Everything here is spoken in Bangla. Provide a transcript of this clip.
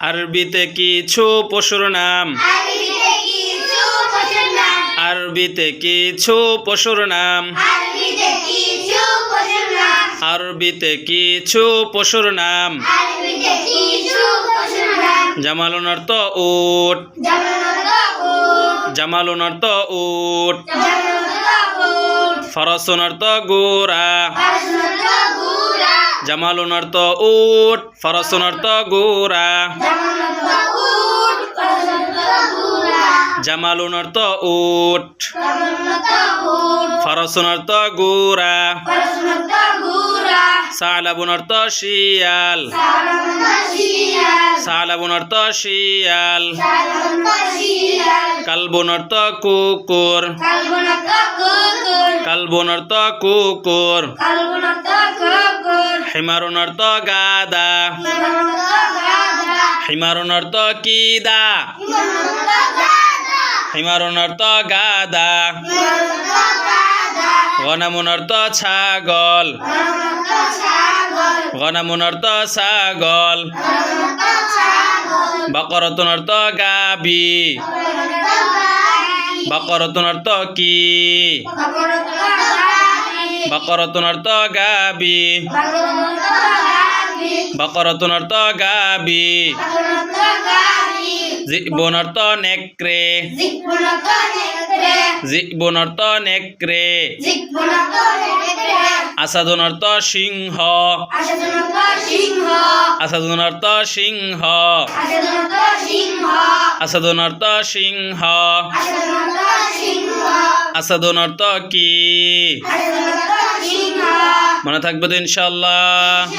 আরবিতে কিছু পশুর নাম। আরবিতে কিছু পশুর নাম। আরবিতে কিছু পশুর নাম। জামালুন অর্থ উট। জামালুন অর্থ উট। ফরসুন অর্থ গুরা জামালুন অর্থ উট ফরসুন অর্থ গুরা জামালুন অর্থ উট ফরসুন অর্থ গুরা সালাবুন অর্থ শিয়াল সালাবুন অর্থ শিয়াল। কালবুন অর্থ কুকুর কুকুর। কালবুন অর্থ কুকুর। কালবনত কুকুর হিমারুন অর্থ গাদা হিমারুন অর্থ কিদা হিমারুন অর্থ গাদা গনামুন অর্থ ছাগল গনামুন অর্থ ছাগল বকরতুন অর্থ গাবি বকরতুন অর্থ কি বকরতুন অর্থ গাবি বকরতুন অর্থ গাবি। জিবুন অর্থ নেকড়ে। নেকড়ে অর্থ নেকড়ে। জিকবুনত অর্থ সিংহ। আসাদুন অর্থ সিংহ। আশাজনত অর্থ সিংহ। আশাজনত অর্থ কি? মনে থাকবে তো ইনশাল্লাহ